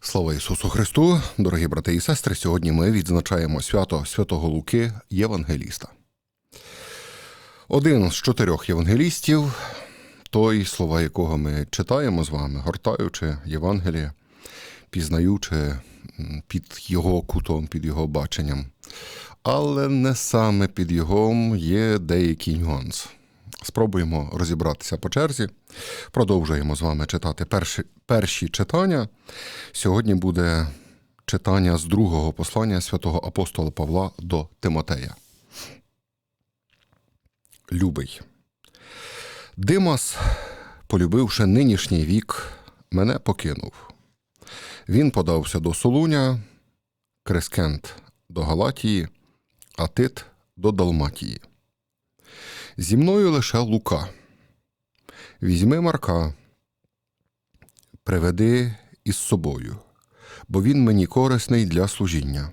Слава Ісусу Христу, дорогі брати і сестри. Сьогодні ми відзначаємо свято Святого Луки Євангеліста. Один з чотирьох євангелістів, той, слова якого ми читаємо з вами, гортаючи Євангеліє, пізнаючи під його кутом, під його баченням. Але не саме під його є деякий нюанс. Спробуємо розібратися по черзі. Продовжуємо з вами читати перші, перші читання. Сьогодні буде читання з другого послання святого апостола Павла до Тимотея. Любий. Димас, полюбивши нинішній вік, мене покинув. Він подався до Солуня, Крескент до Галатії, а Тит до Далматії. Зі мною лише Лука. Візьми Марка, приведи із собою, бо він мені корисний для служіння.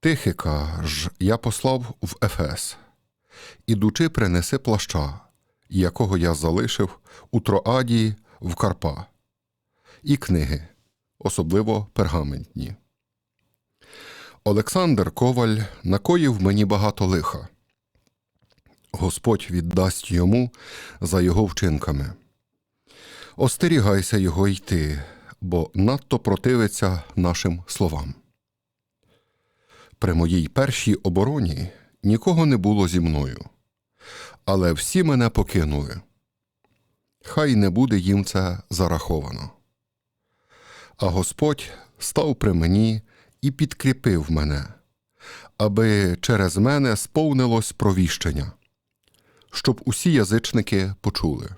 Тихика ж я послав в Ефес, ідучи, принеси плаща, якого я залишив у Троаді в Карпа, і книги, особливо пергаментні. Олександр Коваль накоїв мені багато лиха. Господь віддасть йому за його вчинками. Остерігайся його йти, бо надто противиться нашим словам. При моїй першій обороні нікого не було зі мною, але всі мене покинули. Хай не буде їм це зараховано. А Господь став при мені і підкріпив мене, аби через мене сповнилось провіщення щоб усі язичники почули.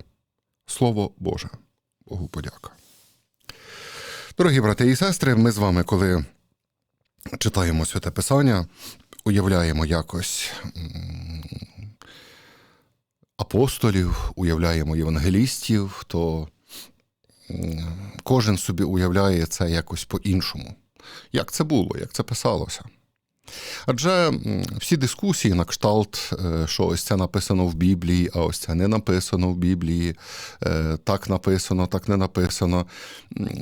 Слово Боже, Богу подяка. Дорогі брати і сестри, ми з вами, коли читаємо Святе Писання, уявляємо якось апостолів, уявляємо євангелістів, то кожен собі уявляє це якось по-іншому. Як це було, як це писалося. Адже всі дискусії на кшталт, е, що ось це написано в Біблії, а ось це не написано в Біблії, е, так написано, так не написано.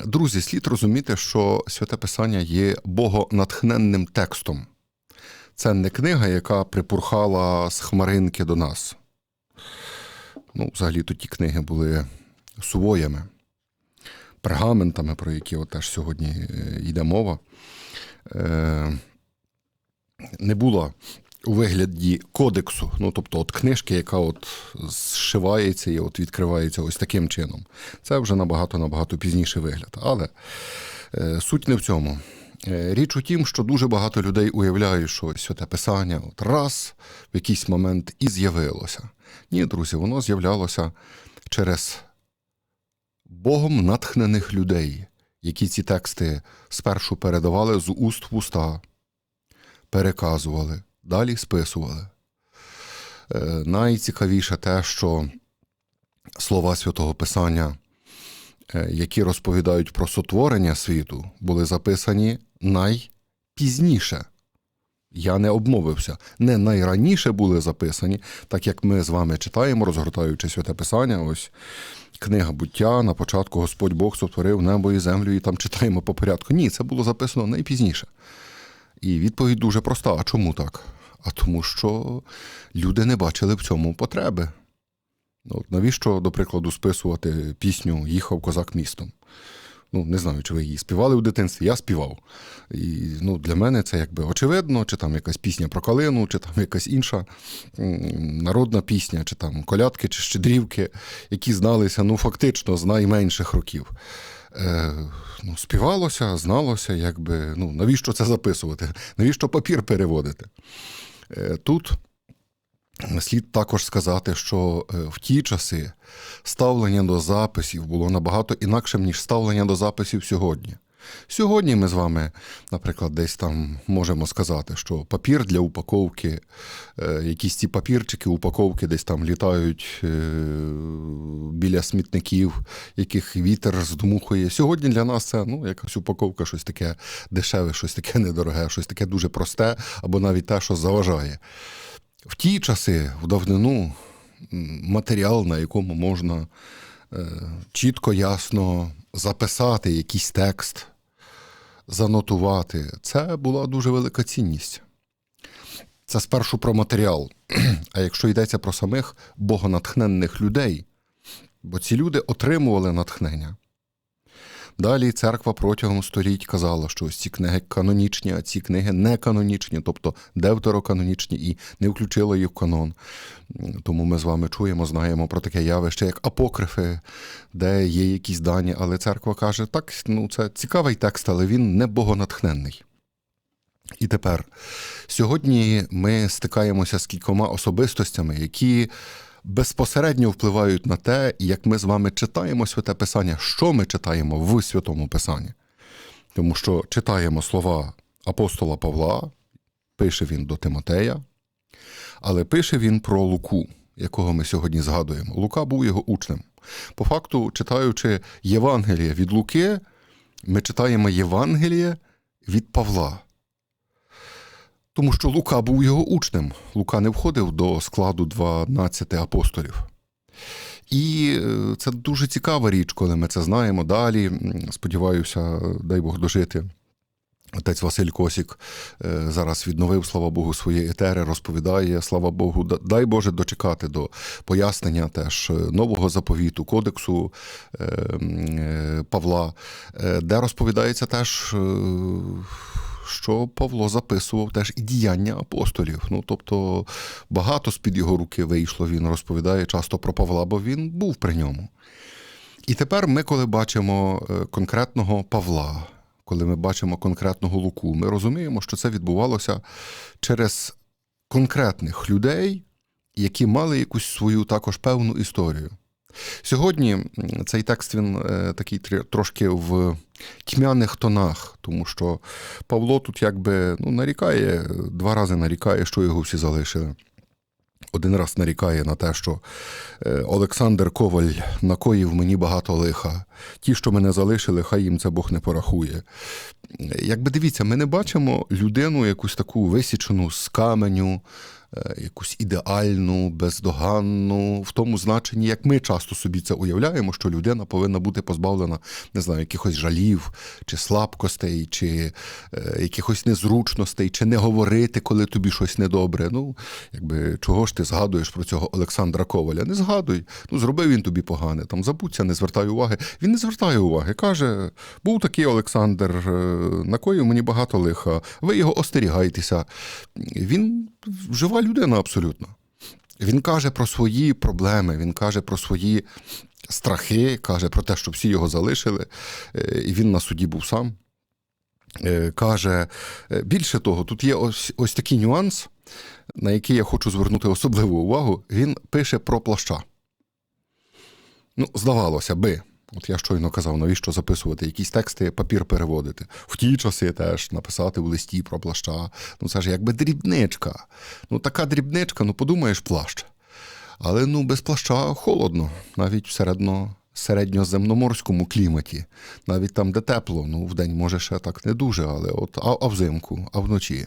Друзі, слід розуміти, що святе Писання є богонатхненним текстом. Це не книга, яка припурхала з хмаринки до нас. Ну, взагалі то ті книги були сувоями, пергаментами, про які от теж сьогодні е, йде мова. Не була у вигляді кодексу, ну тобто от книжки, яка от зшивається і от відкривається ось таким чином. Це вже набагато набагато пізніший вигляд. Але е, суть не в цьому. Е, Річ у тім, що дуже багато людей уявляють, що святе писання от раз в якийсь момент і з'явилося. Ні, друзі, воно з'являлося через Богом натхнених людей, які ці тексти спершу передавали з уст в уста переказували, далі списували. Е, Найцікавіше те, що слова Святого Писання, е, які розповідають про сотворення світу, були записані найпізніше. Я не обмовився. Не найраніше були записані, так як ми з вами читаємо, розгортаючи святе Писання. Ось книга буття. На початку Господь Бог сотворив небо і землю, і там читаємо по порядку. Ні, це було записано найпізніше. І відповідь дуже проста: а чому так? А тому, що люди не бачили в цьому потреби. От Навіщо, до прикладу, списувати пісню Їхав козак містом? Ну, не знаю, чи ви її співали в дитинстві, я співав. І ну, для мене це якби очевидно, чи там якась пісня про калину, чи там якась інша народна пісня, чи там колядки, чи щедрівки, які зналися ну, фактично з найменших років. Е, ну, співалося, зналося, якби, ну, навіщо це записувати, навіщо папір переводити. Е, Тут слід також сказати, що е, в ті часи ставлення до записів було набагато інакшим, ніж ставлення до записів сьогодні. Сьогодні ми з вами, наприклад, десь там можемо сказати, що папір для упаковки, е, якісь ці папірчики, упаковки десь там літають е, біля смітників, яких вітер здмухує. Сьогодні для нас це ну, якась упаковка, щось таке дешеве, щось таке недороге, щось таке дуже просте, або навіть те, що заважає. В ті часи, в давнину, матеріал, на якому можна е, чітко, ясно записати якийсь текст, занотувати, це була дуже велика цінність. Це спершу про матеріал. А якщо йдеться про самих богонатхненних людей, бо ці люди отримували натхнення. Далі церква протягом століть казала, що ось ці книги канонічні, а ці книги не канонічні, тобто девтероканонічні, і не включила їх в канон. Тому ми з вами чуємо, знаємо про таке явище, як апокрифи, де є якісь дані, але церква каже, так, ну це цікавий текст, але він не богонатхненний. І тепер сьогодні ми стикаємося з кількома особистостями, які безпосередньо впливають на те, як ми з вами читаємо святе Писання, що ми читаємо в святому Писанні. Тому що читаємо слова апостола Павла, пише він до Тимотея, але пише він про Луку, якого ми сьогодні згадуємо. Лука був його учнем. По факту, читаючи Євангеліє від Луки, ми читаємо Євангеліє від Павла. Тому що Лука був його учнем. Лука не входив до складу 12 апостолів. І е, це дуже цікава річ, коли ми це знаємо далі. Сподіваюся, дай Бог дожити. Отець Василь Косік е, зараз відновив, слава Богу, свої етери, розповідає, слава Богу, дай Боже дочекати до пояснення теж нового заповіту, кодексу е, Павла, де розповідається теж що Павло записував теж і діяння апостолів. Ну тобто багато з-під його руки вийшло, він розповідає часто про Павла, бо він був при ньому. І тепер ми, коли бачимо е, конкретного Павла, коли ми бачимо конкретного Луку, ми розуміємо, що це відбувалося через конкретних людей, які мали якусь свою також певну історію. Сьогодні цей текст він е, такий трошки в тьмяних тонах, тому що Павло тут якби ну, нарікає, два рази нарікає, що його всі залишили. Один раз нарікає на те, що е, Олександр Коваль накоїв мені багато лиха. Ті, що мене залишили, хай їм це Бог не порахує. Якби дивіться, ми не бачимо людину якусь таку висічену з каменю, якусь ідеальну, бездоганну, в тому значенні, як ми часто собі це уявляємо, що людина повинна бути позбавлена, не знаю, якихось жалів, чи слабкостей, чи е, якихось незручностей, чи не говорити, коли тобі щось недобре. Ну, якби чого ж ти згадуєш про цього Олександра Коваля? Не згадуй. Ну, зробив він тобі погане, там забудься, не звертай уваги. Він не звертає уваги. Каже: був такий Олександр, е, накоїв мені багато лиха, ви його остерігайтеся. Він жива людина абсолютно. Він каже про свої проблеми, він каже про свої страхи, каже про те, що всі його залишили, е, і він на суді був сам. Е, каже, е, більше того, тут є ось ось такий нюанс, на який я хочу звернути особливу увагу. Він пише про плаща. Ну, здавалося би. От я щойно казав, навіщо записувати якісь тексти, папір переводити. В ті часи теж написати в листі про плаща. Ну це ж якби дрібничка. Ну така дрібничка, ну подумаєш, плащ. Але ну без плаща холодно, навіть в середно, середньоземноморському кліматі, навіть там, де тепло, ну вдень може ще так не дуже, але от а, а взимку, а вночі.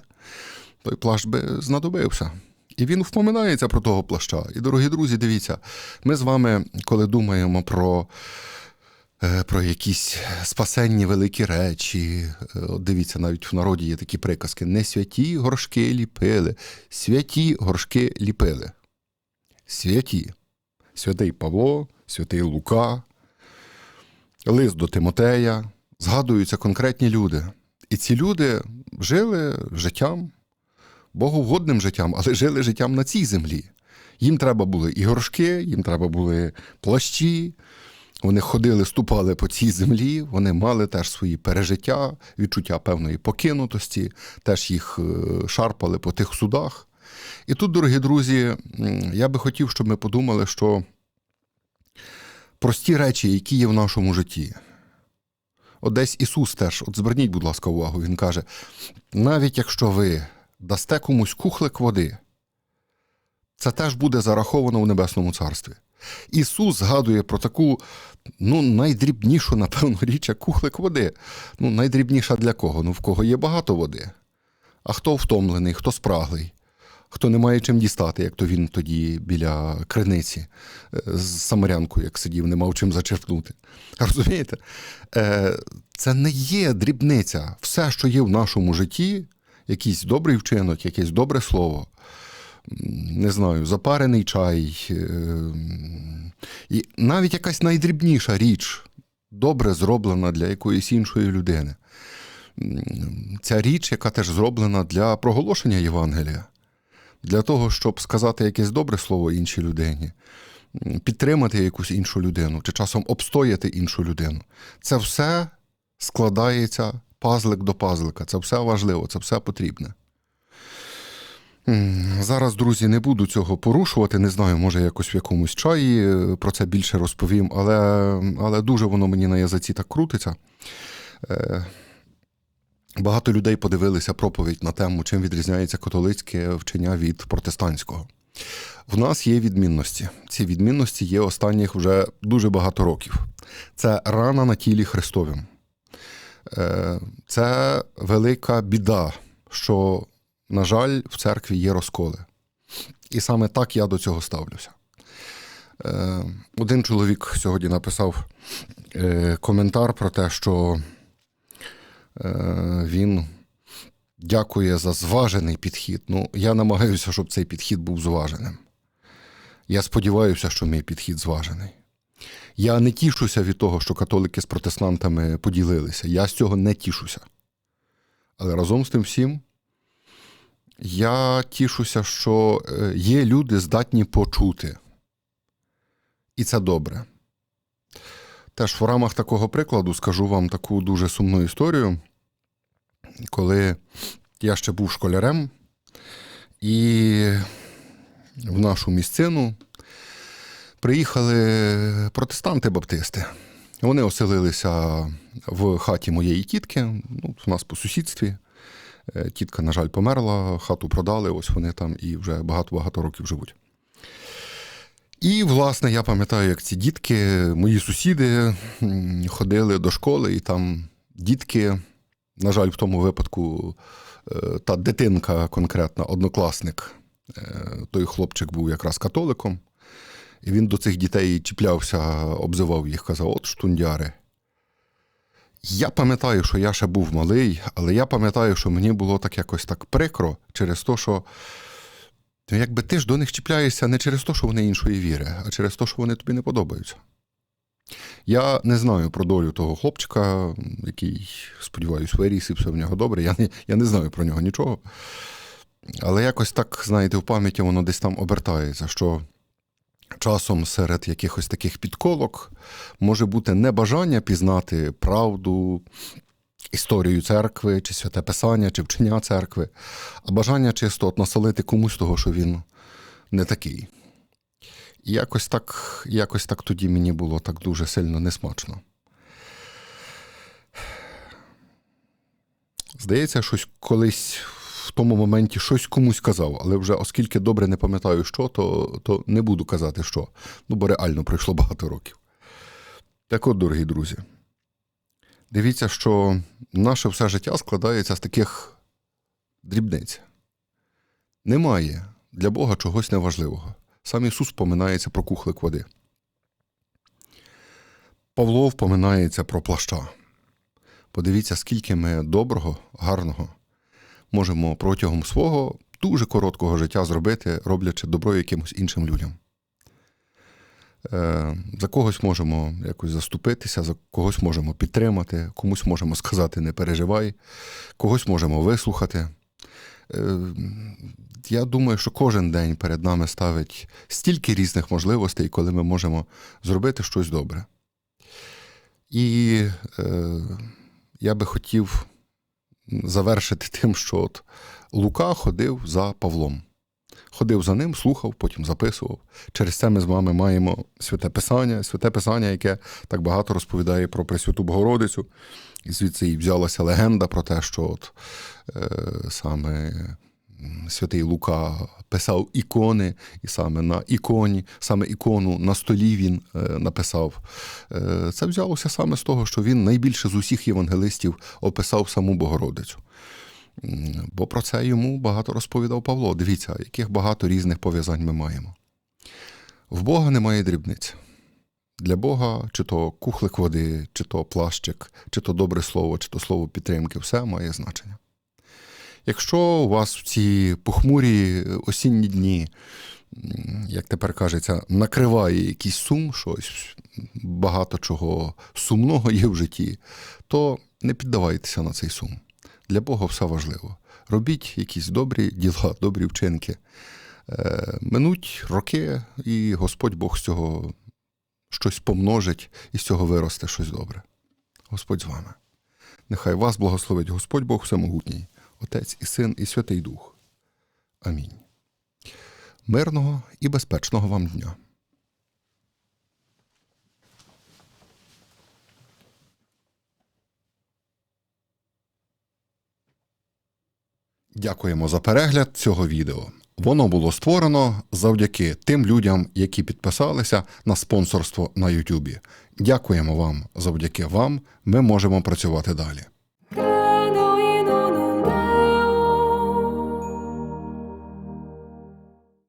Той плащ би знадобився. І він впоминається про того плаща. І, дорогі друзі, дивіться, ми з вами, коли думаємо про про якісь спасенні великі речі. Е, Дивіться, навіть в народі є такі приказки: не святі горшки ліпили, святі горшки ліпили. Святі. Святий Павло, святий Лука, лист до Тимотея. Згадуються конкретні люди. І ці люди жили життям, боговгодним життям, але жили життям на цій землі. Їм треба були і горшки, їм треба були плащі. Вони ходили, ступали по цій землі, вони мали теж свої пережиття, відчуття певної покинутості, теж їх е, шарпали по тих судах. І тут, дорогі друзі, я би хотів, щоб ми подумали, що прості речі, які є в нашому житті. От десь Ісус теж, от зверніть, будь ласка, увагу, Він каже: навіть якщо ви дасте комусь кухлик води, це теж буде зараховано в Небесному Царстві. Ісус згадує про таку ну, найдрібнішу, напевно, річ, як кухлик води. Ну, Найдрібніша для кого? Ну, в кого є багато води. А хто втомлений, хто спраглий. хто не має чим дістати, як то він тоді біля криниці е, з самарянкою, як сидів, не мав чим зачерпнути. Розумієте? Е, Це не є дрібниця. Все, що є в нашому житті, якийсь добрий вчинок, якесь добре слово, не знаю, запарений чай, е, і навіть якась найдрібніша річ, добре зроблена для якоїсь іншої людини. Ця річ, яка теж зроблена для проголошення Євангелія, для того, щоб сказати якесь добре слово іншій людині, підтримати якусь іншу людину, чи часом обстояти іншу людину. Це все складається пазлик до пазлика. Це все важливо, це все потрібне. Зараз, друзі, не буду цього порушувати. Не знаю, може якось в якомусь чаї е, про це більше розповім, але але дуже воно мені на язиці так крутиться. Е, багато людей подивилися проповідь на тему, чим відрізняється католицьке вчення від протестантського. В нас є відмінності. Ці відмінності є останніх вже дуже багато років. Це рана на тілі Христовім. Е, це велика біда, що на жаль, в церкві є розколи. І саме так я до цього ставлюся. Е, один чоловік сьогодні написав е, коментар про те, що е, він дякує за зважений підхід. Ну, я намагаюся, щоб цей підхід був зваженим. Я сподіваюся, що мій підхід зважений. Я не тішуся від того, що католики з протестантами поділилися. Я з цього не тішуся. Але разом з тим всім я тішуся, що е, є люди, здатні почути. І це добре. Теж в рамах такого прикладу скажу вам таку дуже сумну історію, коли я ще був школярем, і в нашу місцину приїхали протестанти-баптисти. Вони оселилися в хаті моєї тітки, ну, у нас по сусідстві. Е, тітка, на жаль, померла, хату продали, ось вони там і вже багато-багато років живуть. І, власне, я пам'ятаю, як ці дітки, мої сусіди ходили до школи, і там дітки, на жаль, в тому випадку, е, та дитинка конкретна, однокласник, е, той хлопчик був якраз католиком, і він до цих дітей чіплявся, обзивав їх, казав: от штундяри. Я пам'ятаю, що я ще був малий, але я пам'ятаю, що мені було так якось так прикро через те, що ну, якби ти ж до них чіпляєшся не через те, що вони іншої віри, а через те, що вони тобі не подобаються. Я не знаю про долю того хлопчика, який, сподіваюся, виріс і все в нього добре. Я не, я не знаю про нього нічого. Але якось так, знаєте, в пам'яті воно десь там обертається, що Часом серед якихось таких підколок може бути небажання пізнати правду, історію церкви, чи святе писання, чи вчення церкви, а бажання чисто от насолити комусь того, що він не такий. І якось так, якось так тоді мені було так дуже сильно несмачно. Здається, щось колись в тому моменті щось комусь казав, але вже оскільки добре не пам'ятаю, що, то, то не буду казати, що. Ну, бо реально пройшло багато років. Так от, дорогі друзі, дивіться, що наше все життя складається з таких дрібниць. Немає для Бога чогось неважливого. Сам Ісус поминається про кухлик води. Павло впоминається про плаща. Подивіться, скільки ми доброго, гарного можемо протягом свого дуже короткого життя зробити, роблячи добро якимось іншим людям. Е, за когось можемо якось заступитися, за когось можемо підтримати, комусь можемо сказати не переживай, когось можемо вислухати. Е, я думаю, що кожен день перед нами ставить стільки різних можливостей, коли ми можемо зробити щось добре. І е, я би хотів завершити тим, що от Лука ходив за Павлом. Ходив за ним, слухав, потім записував. Через це ми з вами маємо святе Писання, святе Писання, яке так багато розповідає про Пресвяту Богородицю. І звідси і взялася легенда про те, що от е, саме святий Лука писав ікони, і саме на іконі, саме ікону на столі він е, написав. Е, це взялося саме з того, що він найбільше з усіх євангелистів описав саму Богородицю. Бо про це йому багато розповідав Павло. Дивіться, яких багато різних пов'язань ми маємо. В Бога немає дрібниць. Для Бога, чи то кухлик води, чи то плащик, чи то добре слово, чи то слово підтримки, все має значення. Якщо у вас в ці похмурі осінні дні, як тепер кажеться, накриває якийсь сум, щось багато чого сумного є в житті, то не піддавайтеся на цей сум. Для Бога все важливо. Робіть якісь добрі діла, добрі вчинки. Е, Минуть роки, і Господь Бог з цього щось помножить і з цього виросте щось добре. Господь з вами. Нехай вас благословить Господь Бог Всемогутній, Отець і Син, і Святий Дух. Амінь. Мирного і безпечного вам дня. Дякуємо за перегляд цього відео. Воно було створено завдяки тим людям, які підписалися на спонсорство на Ютубі. Дякуємо вам. Завдяки вам ми можемо працювати далі.